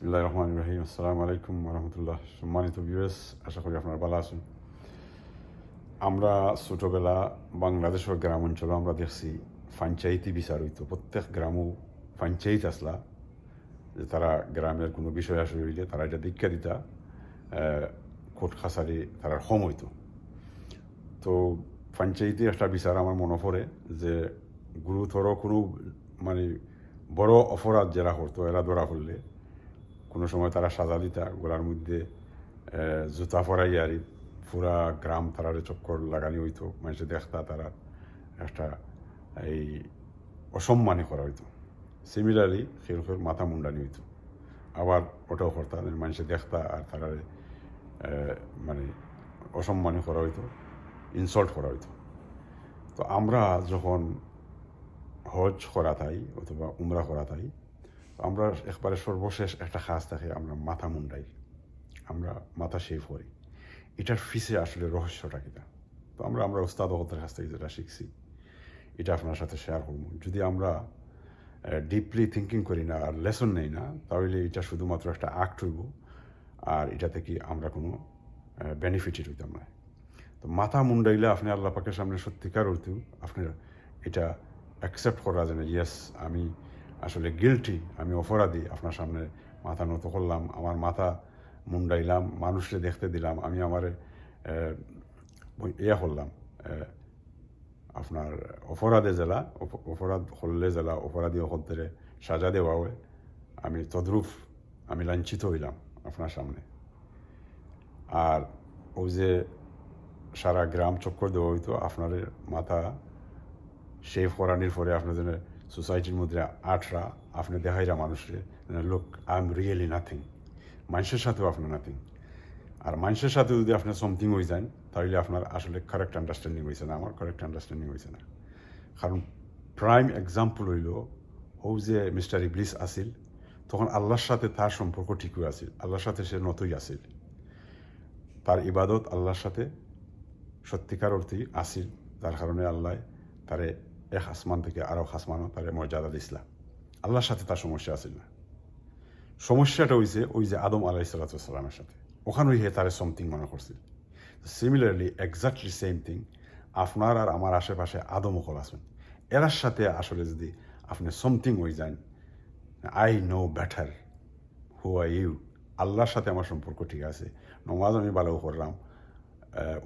বিসমিল্লাহ রহমান রহিম আসসালামু আলাইকুম রহমতুল্লাহ সম্মানিত ভিউয়ার্স আশা করি আপনারা ভালো আছেন আমরা ছোটোবেলা বাংলাদেশের গ্রাম অঞ্চলে আমরা দেখছি পঞ্চায়েতি বিচার হইতো প্রত্যেক গ্রামও পঞ্চায়েত আসলা যে তারা গ্রামের কোনো বিষয় আসলে হইলে তারা এটা দীক্ষা দিতা কোর্ট খাসারি তারা হোম হইতো তো পঞ্চায়েতে একটা বিচার আমার মনে পড়ে যে গুরুতর কোনো মানে বড় অপরাধ যারা করতো এরা ধরা পড়লে কোনো সময় তারা সাজা দিতা, গোলার মধ্যে জুতা পরাই আর, পুরা গ্রাম তারার চক্কর লাগানি হইতো, মানুষে দেখতা তারা একটা এই অসম্মানী করা হইতো। সিমিলারলি খেল খেল মাথা মুন্ডানি হইতো। আবার ওটাও করতা মানুষে দেখতা আর তারা মানে অসম্মানী করা হইতো ইনসল্ট করা হইতো। তো আমরা যখন হজ করা তাই অথবা উমরা করা তো আমরা একবারে সর্বশেষ একটা কাজ থাকে, আমরা মাথা মুন্ডাই, আমরা মাথা শেভ করি। এটার ফিসে আসলে রহস্যটা কিনা তো আমরা আমরা উস্তাদ হতের কাছ থেকে যেটা শিখছি, এটা আপনার সাথে শেয়ার করব। যদি আমরা ডিপলি থিঙ্কিং করি না আর লেসন নেই না, তাহলে এটা শুধুমাত্র একটা আক্ট হইব, আর এটা থেকে আমরা কোনো বেনিফিটেড হইতাম না। তো মাথা মুন্ডাইলে আপনি আল্লাহ পাকের সামনে সত্যিকার হইতেও আপনার এটা অ্যাকসেপ্ট করা যায় না ইয়েস আমি আসলে গিলটি আমি অপরাধী, আপনার সামনে মাথা নত করলাম, আমার মাথা মুন্ডাইলাম, মানুষকে দেখতে দিলাম, আমি আমার ইয়া করলাম আপনার অপরাধে জেলা অপরাধ করলে জেলা অপরাধী অকদ্রে সাজা দেওয়া হয়, আমি তদ্রুপ, আমি লাঞ্ছিত হইলাম আপনার সামনে। আর ওই যে সারা গ্রাম চক্কর দেওয়া হইতো, আপনার মাথা শেভ করানির পরে আপনার জন্য সোসাইটির মধ্যে আটরা, আপনি দেখাইরা মানুষের লোক আই এম রিয়েলি নাথিং মানুষের সাথেও আপনার নাথিং আর মানুষের সাথে যদি আপনার সমথিং হয়ে যান, তাহলে আপনার আসলে কারেক্ট আন্ডারস্ট্যান্ডিং হয়েছে না, আমার কারেক্ট আন্ডারস্ট্যান্ডিং হয়েছে না। কারণ প্রাইম এক্সাম্পল হইল, ও যে মিস্টার ইবলিস আসিল তখন আল্লাহর সাথে তার সম্পর্ক ঠিকই আছিল, আল্লাহর সাথে সে নতই আসিল তার ইবাদত আল্লাহর সাথে সত্যিকার অর্থেই আসিল যার কারণে আল্লাহ তারে এক আসমান থেকে আরও আসমানও তারে মর্যাদা দিছিলাম। আল্লাহর সাথে তার সমস্যা আছিল না। সমস্যাটা হয়েছে ওই যে আদম আলাহ সাল্লামের সাথে। ওখানেই হে তারে সমথিং মনে করছিল সিমিলারলি এক্স্যাক্টলি সেম থিং আপনার আর আমার আশেপাশে আদম কল আছেন। এরার সাথে আসলে যদি আপনি সমথিং হয়ে যান I know better who I you আল্লাহর সাথে আমার সম্পর্ক ঠিক আছে। নমাজ আমি ভালো করলাম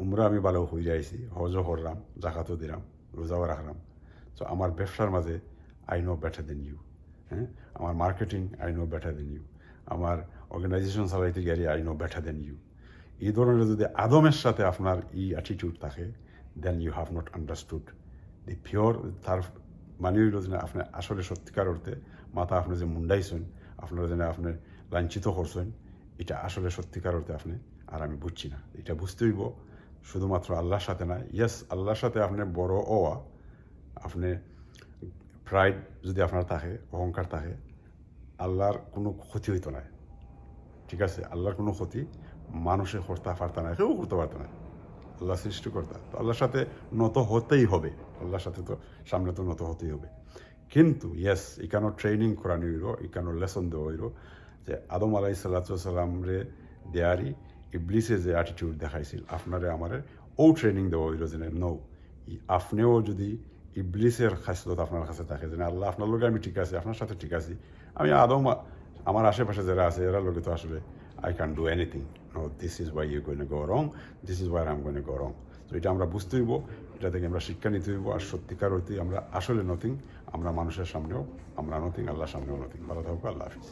উমরা আমি ভালো হয়ে যাইছি হজও করলাম জাকাতও দিলাম, রোজাও রাখলাম। তো আমার ব্যবসার মাঝে I know better than you হ্যাঁ? আমার marketing I know better than you আমার অর্গানাইজেশন চালাইতে গেলে I know better than you এই ধরনের যদি আদমের সাথে আপনার ই অ্যাটিটিউড থাকে then you have not understood the pure তার মানে হইল যে আপনি আসলে সত্যিকার অর্থে মাথা আপনি যে মুন্ডাইছেন, আপনারা যেন আপনি লাঞ্ছিত করছেন, এটা আসলে সত্যিকার অর্থে আপনি, আর আমি বুঝছি না। এটা বুঝতে হইব। শুধুমাত্র আল্লাহর সাথে না ইয়েস আল্লাহর সাথে আপনি বড় ওয়া আপনি প্রাইড যদি আপনার থাকে, অহংকার থাকে, আল্লাহর কোনো ক্ষতি হইতো না। ঠিক আছে? আল্লাহর কোনো ক্ষতি মানুষের করতে পারত না, কেউ করতে পারত না। আল্লাহ সৃষ্টিকর্তা। তো আল্লাহর সাথে নত হতেই হবে। আল্লাহর সাথে তো, সামনে তো নত হতেই হবে। কিন্তু ইয়েস এখানো ট্রেনিং করানি হইল এখানো লেসন দেওয়া হইল যে আদম আলাই সাল্লাম রে দেয়ারি ইবলিসে যে অ্যাটিটিউড দেখাইছিল, আপনারে আমারে ও ট্রেনিং দেওয়া হইল যে নৌ আপনিও যদি ইবলিসের খাসলত আপনার কাছে থাকে যে আল্লাহ আপনার লোকে আমি ঠিক আছি, আপনার সাথে ঠিক আছি। আমি আদম, আমার আশেপাশে যারা আছে, এরা লোকে তো আসলে I can do anything no this is why you going go wrong this is why am going go wrong তো এটা আমরা বুঝতে হইব, এটা থেকে আমরা শিক্ষা নিতে হইব, আর সত্যিকার অর্থে আমরা আসলে নথিং আমরা মানুষের সামনেও, আমরা নথিং আল্লাহর সামনেও নথিং ভালো থাকব আল্লাহ হাফিজ।